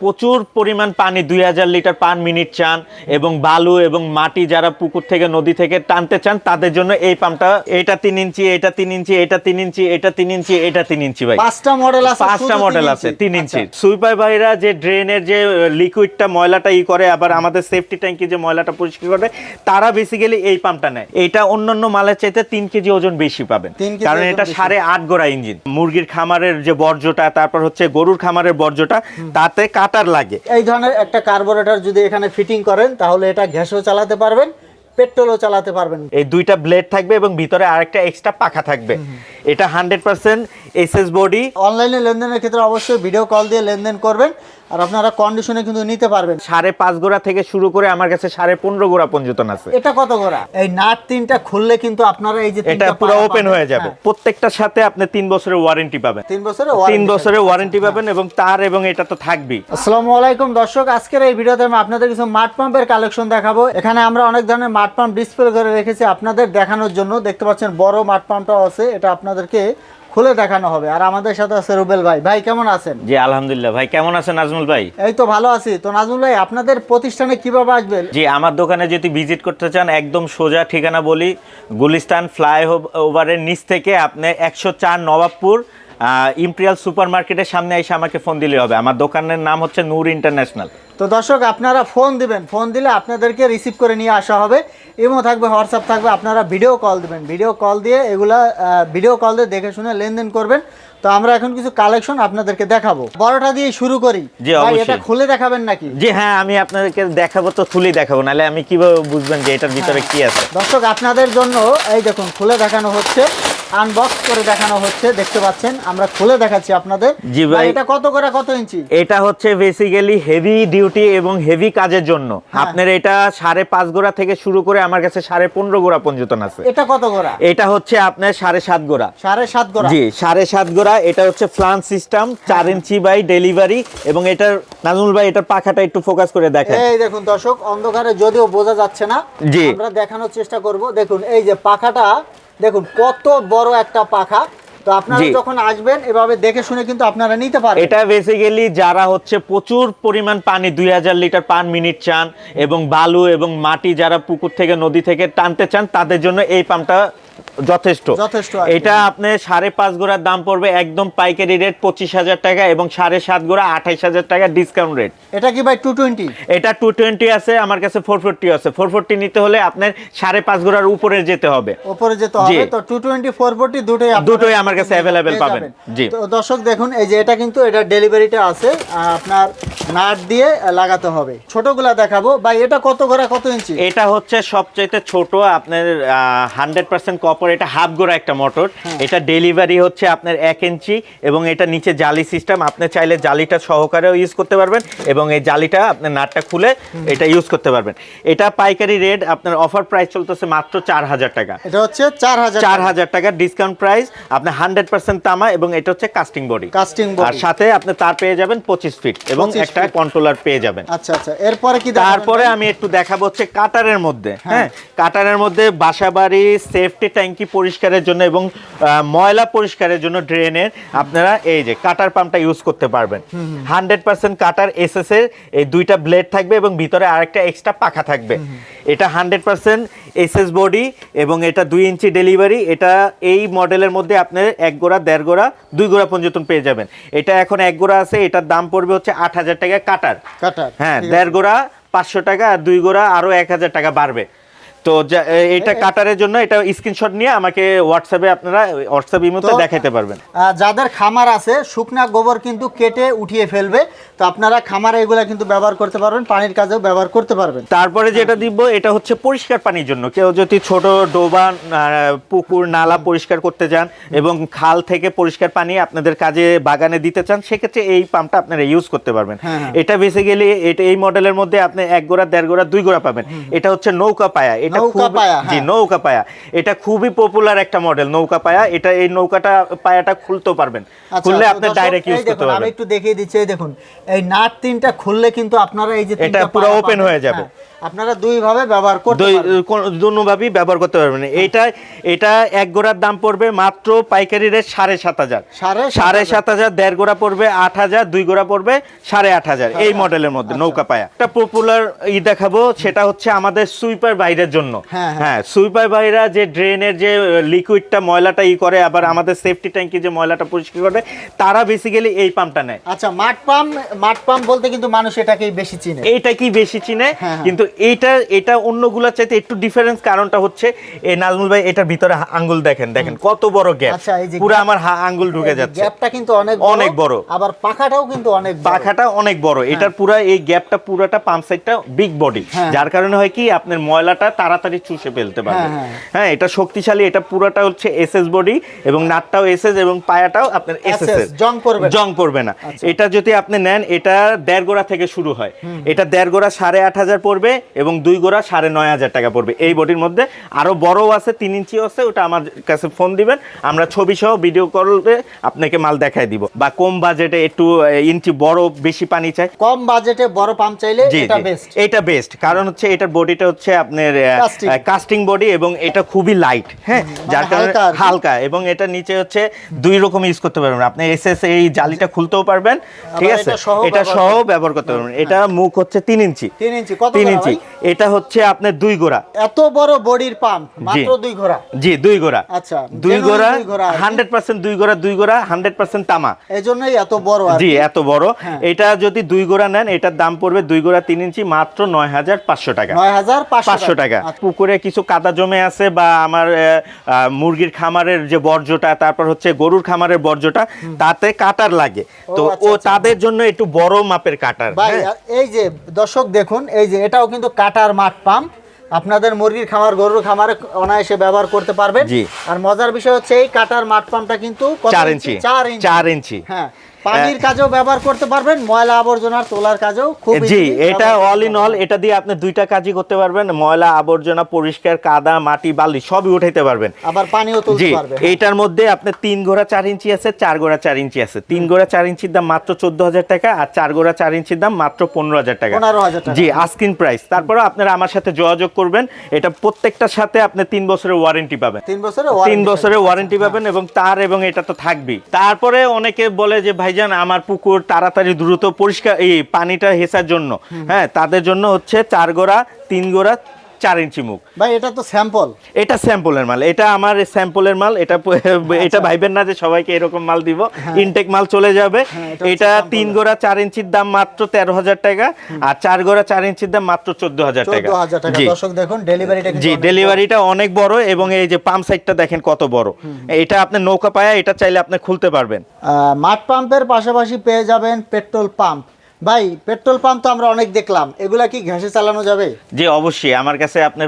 প্রচুর পরিমাণ পানি দুই হাজার লিটার পার মিনিট চান এবং বালু এবং মাটি যারা পুকুর থেকে নদী থেকে টানতে চান তাদের জন্য এই পাম্পটা এটা তিন ইঞ্চি এটা তিন ইঞ্চি এটা তিন ইঞ্চি এটা তিন ইঞ্চি এটা তিন ইঞ্চি ভাই। পাঁচটা মডেল আছে পাঁচটা মডেল আছে তিন ইঞ্চি। আচ্ছা। সুইপার ভাইরা যে ড্রেনের যে লিকুইডটা ময়লাটা ই করে আবার আমাদের সেফটি ট্যাঙ্কি যে ময়লাটা পরিষ্কার করে তারা বেসিক্যালি এই পাম্পটা নেয়। এটা অন্যান্য মালের চাইতে তিন কেজি ওজন বেশি পাবেন। কারণ এটা সাড়ে আট গোড়া ইঞ্জিন। মুরগির খামারের যে বর্জ্যটা তারপর হচ্ছে গরুর খামারের বর্জ্যটা তাতে কাটার লাগে। এই ধরনের একটা কার্বোরেটর যদি এখানে ফিটিং করেন তাহলে এটা গ্যাসও চালাতে পারবেন পেট্রোলও চালাতে পারবেন। এই দুইটা ব্লেড থাকবে এবং ভিতরে আরেকটা এক্সট্রা পাখা থাকবে। এটা হান্ড্রেড পার্সেন্ট এস বডি অনলাইনে লেনদেনের ক্ষেত্রে অবশ্যই ভিডিও কল দিয়ে লেনদেন করবেন। আর আপনারা কন্ডিশনে কিন্তু নিতে পারবেন। সাড়ে পাঁচ গোড়া থেকে শুরু করে আমার কাছে সাড়ে পনেরো গোড়া পর্যন্ত আছে। এটা কত গোড়া? এই নাট তিনটা খুললে কিন্তু আপনারা এই যে এটা পুরো ওপেন হয়ে যাবে। হ্যাঁ, প্রত্যেকটার সাথে আপনি তিন বছরের ওয়ারেন্টি পাবেন। তিন বছরে তিন বছরের ওয়ারেন্টি পাবেন এবং তার এবং এটা তো থাকবেই। আসসালামু আলাইকুম দর্শক আজকের এই ভিডিওতে আমি আপনাদের কিছু মাঠ পাম্পের কালেকশন দেখাবো। এখানে আমরা অনেক ধরনের মাঠ পাম্প ডিসপ্লে করে রেখেছি আপনাদের দেখানোর জন্য। দেখতে পাচ্ছেন বড় মাঠ পাম্পটাও আছে। এটা আপনাদেরকে খুলে দেখানো হবে। আর আমাদের সাথে আছে রুবেল ভাই। ভাই কেমন আছেন? জি আলহামদুলিল্লাহ। ভাই কেমন আছেন নাজমুল ভাই? এই তো ভালো আছি। তো নাজমুল ভাই আপনাদের প্রতিষ্ঠানে কীভাবে আসবেন জি আমার দোকানে যদি ভিজিট করতে চান একদম সোজা ঠিকানা বলি গুলিস্তান ফ্লাই ওভারের নিচ থেকে আপনি একশো চার নবাবপুর ইম্পেরিয়াল সুপার মার্কেটের সামনে এসে আমাকে ফোন দিলে হবে। আমার দোকানের নাম হচ্ছে নূর ইন্টারন্যাশনাল। তো দর্শক আপনারা ফোন দিবেন। ফোন দিলে আপনাদেরকে রিসিভ করে নিয়ে আসা হবে। ইমো থাকবে হোয়াটসঅ্যাপ থাকবে আপনারা ভিডিও কল দিবেন। ভিডিও কল দিয়ে এগুলা ভিডিও কল দিয়ে দেখে শুনে লেনদেন করবেন। তো আমরা এখন কিছু কালেকশন আপনাদেরকে দেখাবো। বড়টা দিয়ে শুরু করি। ভাই এটা খুলে দেখাবেন নাকি? জি হ্যাঁ আমি আপনাদেরকে দেখাবো তো খুলি দেখাবো। নাহলে আমি কীভাবে বুঝবেন যে এটার ভিতরে কি আছে? দর্শক আপনাদের জন্য এই দেখুন খুলে দেখানো হচ্ছে। আনবক্স করে দেখানো হচ্ছে দেখতে পাচ্ছেন? আমরা খুলে দেখাচ্ছি আপনাদের। জি ভাই। এটা কত করে কত ইঞ্চি? এটা হচ্ছে বেসিক্যালি হেভি ডিউটি এবং হেভি কাজের জন্য। আপনার এটা সাড়ে পাঁচ গোড়া থেকে শুরু করে আমার কাছে সাড়ে পনেরো গোড়া পর্যন্ত আছে। এটা কত গোড়া? এটা হচ্ছে আপনার সাড়ে সাত গোড়া। সাড়ে সাত গোড়া? জি সাড়ে সাত গোড়া। এটা হচ্ছে ফ্লান সিস্টেম চার ইঞ্চি বাই ডেলিভারি এবং এটার নাজমুল ভাই এটার পাখাটা একটু ফোকাস করে দেখেন। এই দেখুন দর্শক অন্ধকারে যদিও বোঝা যাচ্ছে না জি। আমরা দেখানোর চেষ্টা করব। দেখুন এই যে পাখাটা দেখুন কত বড় একটা পাখা। তো আপনারা যখন আসবেন এভাবে দেখে শুনে কিন্তু আপনারা নিতে পারেন এটা বেসিক্যালি যারা হচ্ছে প্রচুর পরিমাণ পানি দুই হাজার লিটার পার মিনিট চান এবং বালু এবং মাটি যারা পুকুর থেকে নদী থেকে টানতে চান তাদের জন্য এই পাম্পটা যথেষ্ট। যথেষ্ট এটা আপনি সাড়ে পাঁচ গোড়ার দাম পড়বে একদম পাইকারি রেট পঁচিশ হাজার টাকা এবং সাড়ে সাত গোড়া আঠাইশ হাজার টাকা ডিসকাউন্ট রেট এটা কি ভাই টু টোয়েন্টি এটা টু টোয়েন্টি আছে আমার কাছে ফোর ফোরটি আছে। ফোর ফোরটি নিতে হলে আপনার সাড়ে পাঁচ গোড়ার উপরে যেতে হবে। উপরে যেতে হবে তো টু টোয়েন্টি ফোর ফোরটি দুটোই দুটোই আমার কাছে পেয়ে পাবেন। জি। তো দর্শক দেখুন এই যে এটা কিন্তু এটা ডেলিভারিটা আছে আপনার নাট দিয়ে লাগাতে হবে। ছোটগুলা দেখাবো। ভাই এটা কত করে কত ইঞ্চি? এটা হচ্ছে সবচাইতে ছোট আপনার হান্ড্রেড পার্সেন্ট কপার এটা হাফ গোড়া একটা মোটর। হ্যাঁ। এটা ডেলিভারি হচ্ছে আপনার এক ইঞ্চি এবং এটা নিচে জালি সিস্টেম আপনি চাইলে জালিটা সহকারেও ইউজ করতে পারবেন এবং এই জালিটা আপনার নাটটা খুলে এটা ইউজ করতে পারবেন। এটা পাইকারি রেট আপনার অফার প্রাইস চলতেছে মাত্র চার হাজার টাকা। এটা হচ্ছে চার হাজার চার হাজার টাকা ডিসকাউন্ট প্রাইস আপনার হান্ড্রেড পার্সেন্ট তামা এবং এটা হচ্ছে কাস্টিং বডি কাস্টিং আর সাথে আপনি তার পেয়ে যাবেন পঁচিশ ফিট এবং একটা কন্ট্রোলার পেয়ে যাবেন। আচ্ছা আচ্ছা। এরপরে কি তারপরে আমি একটু দেখাবো হচ্ছে কাটারের মধ্যে হ্যাঁ। কাটারের মধ্যে বাসাবাড়ি সেফটি ট্যাঙ্কি পরিষ্কারের জন্য এবং ময়লা পরিষ্কারের জন্য ড্রেনের আপনারা এই যে কাটার পাম্পটা ইউজ করতে পারবেন। হান্ড্রেড পার্সেন্ট কাটার এসএস এর এই দুইটা ব্লেড থাকবে এবং ভিতরে আরেকটা এক্সট্রা পাখা থাকবে। এটা হান্ড্রেড পার্সেন্ট এসএস বডি এবং এটা দুই ইঞ্চি ডেলিভারি এটা এই মডেলের মধ্যে আপনি এক গোড়া দেড় গোড়া দুই গোড়া পর্যন্ত পেয়ে যাবেন। এটা এখন এক গোড়া আছে এটার দাম পড়বে হচ্ছে আট হাজার টাকা কাটার। কাটার হ্যাঁ দেড় গোড়া পাঁচশো টাকা আর দুই গোড়া আরও এক হাজার টাকা বাড়বে। তো এটা কাটারের জন্য এটা স্ক্রিনশট নিয়ে আমাকে হোয়াটসঅ্যাপে আপনারা হোয়াটসঅ্যাপ ইমোতে দেখাতে পারবেন। যাদের খামার আছে শুকনা গোবর কিন্তু কেটে উঠিয়ে ফেলবে। তো আপনারা খামারে এগুলা কিন্তু ব্যবহার করতে পারবেন পানির কাজেও ব্যবহার করতে পারবেন। তারপরে যেটা দিব এটা হচ্ছে পরিষ্কার পানির জন্য। কেউ যদি ছোট ডোবা পুকুর নালা পরিষ্কার করতে চান এবং খাল থেকে পরিষ্কার পানি আপনাদের কাজে বাগানে দিতে চান সেক্ষেত্রে এই পাম্পটা আপনারা ইউজ করতে পারবেন। হ্যাঁ, হ্যাঁ। এটা বেসিক্যালি এটা এই মডেলের মধ্যে আপনি এক গোড়া দেড় গোড়া দুই গোড়া পাবেন। এটা হচ্ছে নৌকা পায়া। এটা নৌকা পায়া, জি হ্যাঁ। নৌকা পায়া। এটা খুবই পপুলার একটা মডেল নৌকা পায়া। এটা এই নৌকাটা পায়াটা খুলতেও পারবেন। আচ্ছা, খুললে আপনি ডাইরেক্ট ইউজ করতে পারবেন আমি একটু দেখিয়ে দিচ্ছি দেখুন এই নাট তিনটা খুললে কিন্তু আপনারা এই যে এটা পুরো ওপেন হয়ে যাবে। হ্যাঁ, আপনারা দুই ভাবে ব্যবহার করতে দুই পারবেন। দুভাবেই ব্যবহার করতে পারবেন। এইটা এটা এক গোড়ার দাম পড়বে মাত্র পাইকারি রেট সাড়ে সাত হাজার। সাড়ে সাত হাজার। দেড় গোড়া পড়বে আট হাজার দুই গোড়া পড়বে সাড়ে আট হাজার। এই মডেলের মধ্যে আচ্ছা। নৌকা পায়া। একটা পপুলার ই দেখাবো সেটা হচ্ছে আমাদের সুইপার বাইরের জন্য। হ্যাঁ, হ্যাঁ। হ্যাঁ সুইপার বাইরা যে ড্রেনের যে লিকুইডটা ময়লাটা ই করে আবার আমাদের সেফটি ট্যাঙ্কি যে ময়লাটা পরিষ্কার করে তারা বেসিক্যালি এই পাম্পটা নেয়। আচ্ছা মাঠ পাম্প মাঠ পাম্প বলতে কিন্তু মানুষ এটাকেই বেশি চিনে। এইটা কি বেশি চিনে হ্যাঁ, হ্যাঁ। কিন্তু এইটা এটা অন্যগুলোর চাইতে একটু ডিফারেন্স কারণটা হচ্ছে এই নাজমুল ভাই এটার ভিতরে আঙ্গুল দেখেন দেখেন কত বড় গ্যাপ আচ্ছা, পুরো আমার আঙ্গুল ঢুকে যাচ্ছে। গ্যাপটা কিন্তু অনেক অনেক বড়। আবার পাখাটাও কিন্তু অনেক পাখাটা অনেক বড়। এটার পুরো এই গ্যাপটা পুরোটা পাম্প সাইডটা বিগ বডি হ্যাঁ। যার কারণে হয় কি আপনার ময়লাটা তাড়াতাড়ি চুষে ফেলতে পারবে। হ্যাঁ, হ্যাঁ। এটা শক্তিশালী এটা পুরোটা হচ্ছে এসএস বডি এবং নাটটাও এসএস এবং পায়াটাও আপনার এসএস জং পড়বে না। জং পড়বে না। আচ্ছা। এটা যদি আপনি নেন এটা দেড় গোড়া থেকে শুরু হয়। এটা দেড় গোড়া সাড়ে আট হাজার পড়বে এবং দুই গোড়া সাড়ে নয় হাজার টাকা পড়বে। এই বডির মধ্যে আরও বড়ও আছে তিন ইঞ্চি আছে ওটা আমার কাছে ফোন দিবেন। আমরা ছবি সহ ভিডিও করলে আপনাকে মাল দেখায় দিব। বা কম বাজেটে একটু ইঞ্চি বড় বেশি পানি চাই। কম বাজেটে বড় পাম্প চাইলে এটা বেস্ট এটা বেস্ট কারণ হচ্ছে এটার বডিটা হচ্ছে আপনার কাস্টিং বডি এবং এটা খুবই লাইট হ্যাঁ? যার কারণে হালকা এবং এটা নিচে হচ্ছে দুই রকম ইউজ করতে পারবেন। আপনি এসএস এই জালিটা খুলতেও পারবেন ঠিক আছে? এটা সহ ব্যবহার করতে- পারবেন। এটা মুখ হচ্ছে তিন ইঞ্চি। তিন ইঞ্চি তিন ইঞ্চি। ভাই? এটা হচ্ছে আপনার দুই গোড়া। এত বড় বডির পাম্প মাত্র দুই ঘোড়া জি দুই গোড়া। আচ্ছা, দুই গোড়া দুই গোড়া আর কি। হান্ড্রেড পার্সেন্ট দুই গোড়া দুই গোড়া হান্ড্রেড পার্সেন্ট তামা। এই জন্যই এত বড় জি এত বড়। হ্যাঁ। এটা যদি দুই গোড়া নেন এটার দাম পড়বে দুই গোড়া তিন ইঞ্চি মাত্র নয় হাজার পাঁচশো টাকা। নয় হাজার পাঁচশো টাকা। আচ্ছা, পুকুরে কিছু কাদা জমে আছে বা আমার মুরগির খামারের যে বর্জ্যটা তারপর হচ্ছে গরুর খামারের বর্জ্যটা তাতে কাটার লাগে। তো আচ্ছা, ও আচ্ছা। তাদের জন্য একটু বড় মাপের কাটার হ্যাঁ? এই যে দর্শক দেখুন এই যে এটাও কিন্তু কাটার মাঠ পাম্প। আপনাদের মুরগির খামার গরুর খামারে অনায়াসে ব্যবহার করতে পারবেন। আর মজার বিষয় হচ্ছে এই কাটার মাঠ পাম্পটা কিন্তু চার ইঞ্চি। চার ইঞ্চি। চার ইঞ্চি। হ্যাঁ। পানির কাজেও ব্যবহার করতে পারবেন ময়লা আবর্জনার তোলার কাজেও খুব জি এটা অল ইন অল এটা দিয়ে আপনি দুইটা কাজই করতে পারবেন ময়লা আবর্জনা পরিষ্কার কাদা মাটি বালি সবই উঠাইতে পারবেন। আবার পানিও তুলতে জি পারবে এইটার মধ্যে আপনার তিন গোড়া চার ইঞ্চি আছে চার গোড়া চার ইঞ্চি আছে। তিন গোড়া চার ইঞ্চির দাম মাত্র চোদ্দ হাজার টাকা আর চার গোড়া চার ইঞ্চির দাম মাত্র পনেরো হাজার টাকা। 15,000 টাকা। জি আস্কিন প্রাইস তারপরে আপনারা আমার সাথে যোগাযোগ করবেন। এটা প্রত্যেকটার সাথে আপনি তিন বছরের ওয়ারেন্টি পাবেন। তিন বছরে তিন বছরের ওয়ারেন্টি পাবেন এবং তার এবং এটা তো থাকবেই। তারপরে অনেকে বলে যে ভাইজান আমার পুকুর তাড়াতাড়ি দ্রুত পরিষ্কার এই পানিটা হেসার জন্য। হ্যাঁ তাদের জন্য হচ্ছে চার গোড়া তিন গোড়া চার ইঞ্চি মুখ। ভাই এটা তো স্যাম্পল এটা স্যাম্পলের মাল। এটা আমার স্যাম্পলের মাল। এটা এটা ভাইবেন না যে সবাইকে এরকম মাল দিব। ইনটেক মাল চলে যাবে। হ্যাঁ, এটা তিন গোড়া চার ইঞ্চির দাম মাত্র তেরো হাজার টাকা। আর চার গোড়া চার ইঞ্চির দাম মাত্র চোদ্দ হাজার টাকা। চোদ্দ হাজার টাকা। জি। দর্শক দেখুন ডেলিভারিটা জি ডেলিভারিটা অনেক বড় এবং এই যে পাম্প সাইডটা দেখেন কত বড়। এটা আপনি নৌকা পায়া এটা চাইলে আপনি খুলতে পারবেন। মাঠ পাম্পের পাশাপাশি পেয়ে যাবেন পেট্রোল পাম্প ভাই পেট্রোল পাম্প তো আমরা অনেক দেখলাম। এগুলা কি ঘ্যাসে চালানো যাবে? জি অবশ্যই। আমার কাছে আপনি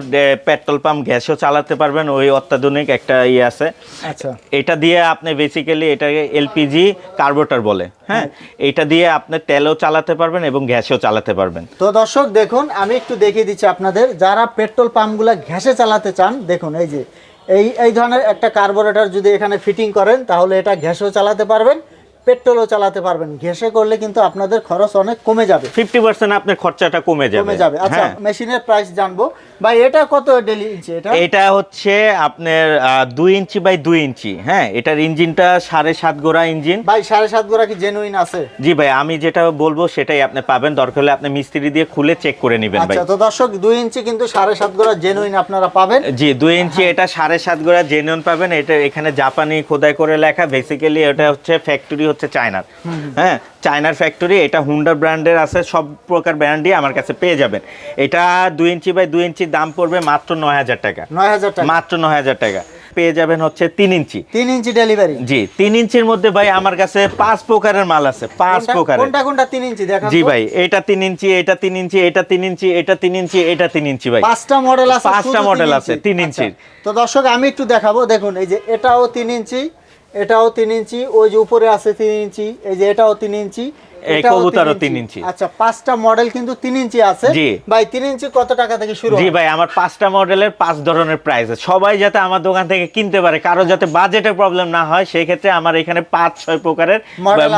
পেট্রোল পাম্প গ্যাসও চালাতে পারবেন ওই অত্যাধুনিক একটা ইয়ে আছে। আচ্ছা। এটা দিয়ে আপনি বেসিক্যালি এটাকে এলপিজি কার্বোটার বলে হ্যাঁ? এটা দিয়ে আপনি তেলও চালাতে পারবেন এবং গ্যাসও চালাতে পারবেন। তো দর্শক দেখুন আমি একটু দেখিয়ে দিচ্ছি আপনাদের। যারা পেট্রোল পাম্পগুলো ঘ্যাসে চালাতে চান দেখুন এই যে এই এই ধরনের একটা কার্বোরেটর যদি এখানে ফিটিং করেন তাহলে এটা গ্যাসও চালাতে পারবেন। পেট্রোলও চালাতে পারবেন। ঘ্যাসে করলে কিন্তু আপনাদের খরচ অনেক কমে যাবে। ফিফটি পার্সেন্ট আপনার খরচাটা কমে যাবে। কমে যাবে। আচ্ছা হ্যাঁ। মেশিনের প্রাইস জানব। ভাই এটা কত ডেলি ইঞ্চি এটা? এটা হচ্ছে আপনার দুই ইঞ্চি বাই দুই ইঞ্চি। হ্যাঁ এটার ইঞ্জিনটা সাড়ে সাত গোড়া ইঞ্জিন। ভাই সাড়ে সাত গোড়া কি জেনুইন আছে? জি ভাই আমি যেটা বলব সেটাই আপনি পাবেন। দরকার হলে আপনি মিস্ত্রি দিয়ে খুলে চেক করে নেবেন ভাই। আচ্ছা তো দর্শক দুই ইঞ্চি কিন্তু সাড়ে সাত গোড়া জেনুইন আপনারা পাবেন। জি দুই ইঞ্চি এটা সাড়ে সাত গোড়া জেনুইন পাবেন। এটা এখানে জাপানি খোদাই করে লেখা। বেসিক্যালি এটা হচ্ছে ফ্যাক্টরি হচ্ছে চায়নার। হ্যাঁ চায়নার ফ্যাক্টরি এটা হুন্ডা ব্র্যান্ডের আছে সব প্রকার ব্র্যান্ডই আমার কাছে পেয়ে যাবেন। এটা দুই ইঞ্চি বাই দুই ইঞ্চি দাম পড়বে মাত্র নয় হাজার টাকা। নয় হাজার টাকা। মাত্র নয় হাজার টাকা। পেয়ে যাবেন হচ্ছে তিন ইঞ্চি। তিন ইঞ্চি ডেলিভারি জি তিন ইঞ্চির মধ্যে ভাই আমার কাছে পাঁচ প্রকারের মাল আছে পাঁচ প্রকারের। কোনটা কোনটা তিন ইঞ্চি দেখা জি ভাই এটা তিন ইঞ্চি এটা তিন ইঞ্চি এটা তিন ইঞ্চি এটা তিন ইঞ্চি এটা তিন ইঞ্চি ভাই। পাঁচটা মডেল আছে পাঁচটা ইঞ্চি। আছে, তিন আচ্ছা, ইঞ্চির। তো দর্শক আমি একটু দেখাবো দেখুন এই যে এটাও তিন ইঞ্চি এটাও তিন ইঞ্চি ওই যে উপরে আছে তিন ইঞ্চি এই যে এটাও তিন ইঞ্চি এই কবুতরও তিন ইঞ্চি। আচ্ছা পাঁচটা মডেল কিন্তু তিন ইঞ্চি আছে। ভাই তিন ইঞ্চি কত টাকা থেকে শুরু জি ভাই আমার পাঁচটা মডেলের পাঁচ ধরনের প্রাইস সবাই যাতে আমার দোকান থেকে কিনতে পারে কারও যাতে বাজেটের প্রবলেম না হয় সেই ক্ষেত্রে আমার এখানে পাঁচ ছয় প্রকারের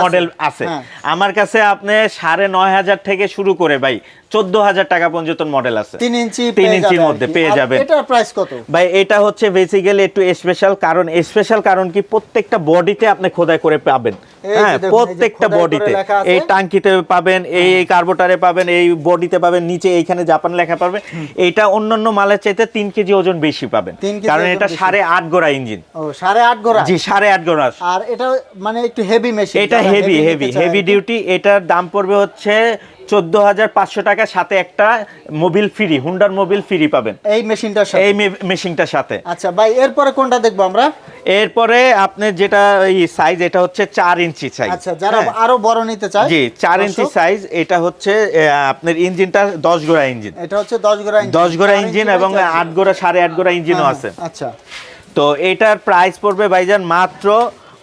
মডেল আছে। হ্যাঁ। আমার কাছে আপনি সাড়ে নয় হাজার থেকে শুরু করে ভাই চোদ্দ হাজার টাকা পর্যন্ত মডেল আছে। তিন ইঞ্চি তিন ইঞ্চির মধ্যে পেয়ে আর যাবেন এটার প্রাইস কত? ভাই এটা হচ্ছে বেসিক্যালি একটু স্পেশাল কারণ স্পেশাল কারণ কি প্রত্যেকটা বডিতে আপনি খোদাই করে পাবেন। হ্যাঁ প্রত্যেকটা বডিতে এই টাঙ্কিতে পাবেন এই কার্বোটারে পাবেন এই বডিতে পাবেন নিচে এইখানে জাপান লেখা পাবেন এইটা অন্যান্য মালের চাইতে তিন কেজি ওজন বেশি পাবেন। কারণ এটা সাড়ে আট গোড়া ইঞ্জিন সাড়ে আট গোড়া? জি সাড়ে আট গোড়া। আর এটা মানে একটু হেভি মেশিন এটা হেভি হেভি হেভি ডিউটি এটার দাম পড়বে হচ্ছে চোদ্দ হাজার পাঁচশো টাকা সাথে একটা মোবিল ফ্রি হুন্ডার মোবিল ফ্রি পাবেন। এই মেশিনটার সাথে? এই মেশিনটার সাথে। আচ্ছা ভাই এরপরে কোনটা দেখব আমরা? এরপরে আপনার যেটা এই সাইজ এটা হচ্ছে চার ইঞ্চি সাইজ আচ্ছা যারা আরও বড় নিতে চায় জি চার ইঞ্চি সাইজ এটা হচ্ছে আপনার ইঞ্জিনটা দশ গোড়া ইঞ্জিন। এটা হচ্ছে দশ গোড়া ইঞ্জিন। দশ গোড়া ইঞ্জিন এবং আট গোড়া সাড়ে আট গোড়া ইঞ্জিনও হ্যাঁ, আছে। আচ্ছা। তো এটার প্রাইস পড়বে ভাইজান মাত্র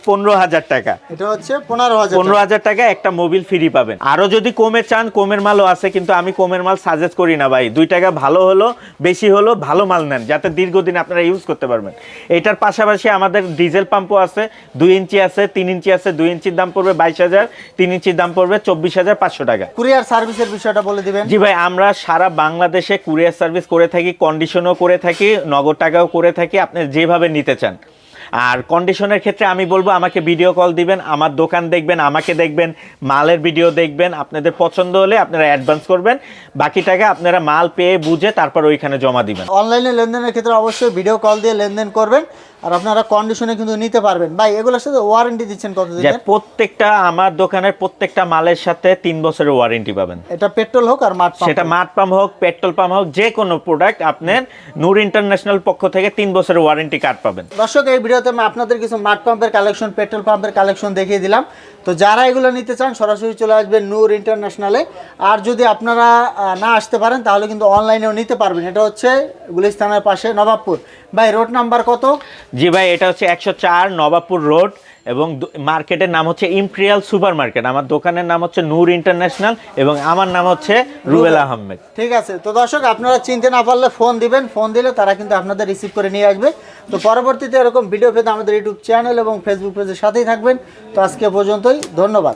পনেরো হাজার টাকা। এটা হচ্ছে পনেরো হাজার পনেরো হাজার টাকা একটা মোবিল ফ্রি পাবেন। আরও যদি কমে চান কমের মালও আছে কিন্তু আমি কমের মাল সাজেস্ট করি না ভাই। দুই টাকা ভালো হলো বেশি হলো ভালো মাল নেন যাতে দীর্ঘদিন আপনারা ইউজ করতে পারবেন। এটার পাশাপাশি আমাদের ডিজেল পাম্পও আছে দুই ইঞ্চি আছে তিন ইঞ্চি আছে দুই ইঞ্চির দাম পড়বে বাইশ হাজার তিন ইঞ্চির দাম পড়বে চব্বিশ হাজার পাঁচশো টাকা। কুরিয়ার সার্ভিসের বিষয়টা বলে দিবেন। জি ভাই আমরা সারা বাংলাদেশে কুরিয়ার সার্ভিস করে থাকি কন্ডিশনও করে থাকি নগদ টাকাও করে থাকি আপনি যেভাবে নিতে চান। আর কন্ডিশনের ক্ষেত্রে আমি বলব, আমাকে ভিডিও কল দিবেন, আমার দোকান দেখবেন, আমাকে দেখবেন, মালের ভিডিও দেখবেন, আপনাদের পছন্দ হলে আপনারা অ্যাডভান্স করবেন, বাকি টাকা আপনারা মাল পেয়ে বুঝে তারপর ওইখানে জমা দিবেন। অনলাইনে লেনদেনের ক্ষেত্রে অবশ্যই ভিডিও কল দিয়ে লেনদেন করবেন। আর আপনারা কন্ডিশনে কিন্তু নিতে পারবেন। ভাই এগুলোর সাথে ওয়ারেন্টি দিচ্ছেন যে কতদিনের প্রত্যেকটা আমার দোকানের প্রত্যেকটা মালের সাথে তিন বছরের ওয়ারেন্টি পাবেন। এটা পেট্রোল হোক আর মাঠ পাম্প সেটা। মাঠ পাম্প হোক পেট্রোল পাম্প হোক যে কোনো প্রোডাক্ট আপনার নূর ইন্টারন্যাশনাল পক্ষ থেকে তিন বছরের ওয়ারেন্টি কার্ড পাবেন। দর্শক এই ভিডিওতে আমি আপনাদের কিছু মাঠ পাম্পের কালেকশন পেট্রোল পাম্পের কালেকশন দেখিয়ে দিলাম। তো যারা এগুলো নিতে চান সরাসরি চলে আসবেন নূর ইন্টারন্যাশনালে আর যদি আপনারা না আসতে পারেন তাহলে কিন্তু অনলাইনেও নিতে পারবেন। এটা হচ্ছে গুলিস্তানের পাশে নবাবপুর। ভাই রোড নাম্বার কত? জি ভাই এটা হচ্ছে একশো চার নবাবপুর রোড এবং মার্কেটের নাম হচ্ছে ইম্পেরিয়াল সুপার মার্কেট আমার দোকানের নাম হচ্ছে নূর ইন্টারন্যাশনাল এবং আমার নাম হচ্ছে রুবেল আহমেদ। ঠিক আছে তো দর্শক আপনারা চিনতে না পারলে ফোন দিবেন ফোন দিলে তারা কিন্তু আপনাদের রিসিভ করে নিয়ে আসবে। তো পরবর্তীতে এরকম ভিডিও পেতে আমাদের ইউটিউব চ্যানেল এবং ফেসবুক পেজের সাথেই থাকবেন। তো আজকে পর্যন্তই ধন্যবাদ।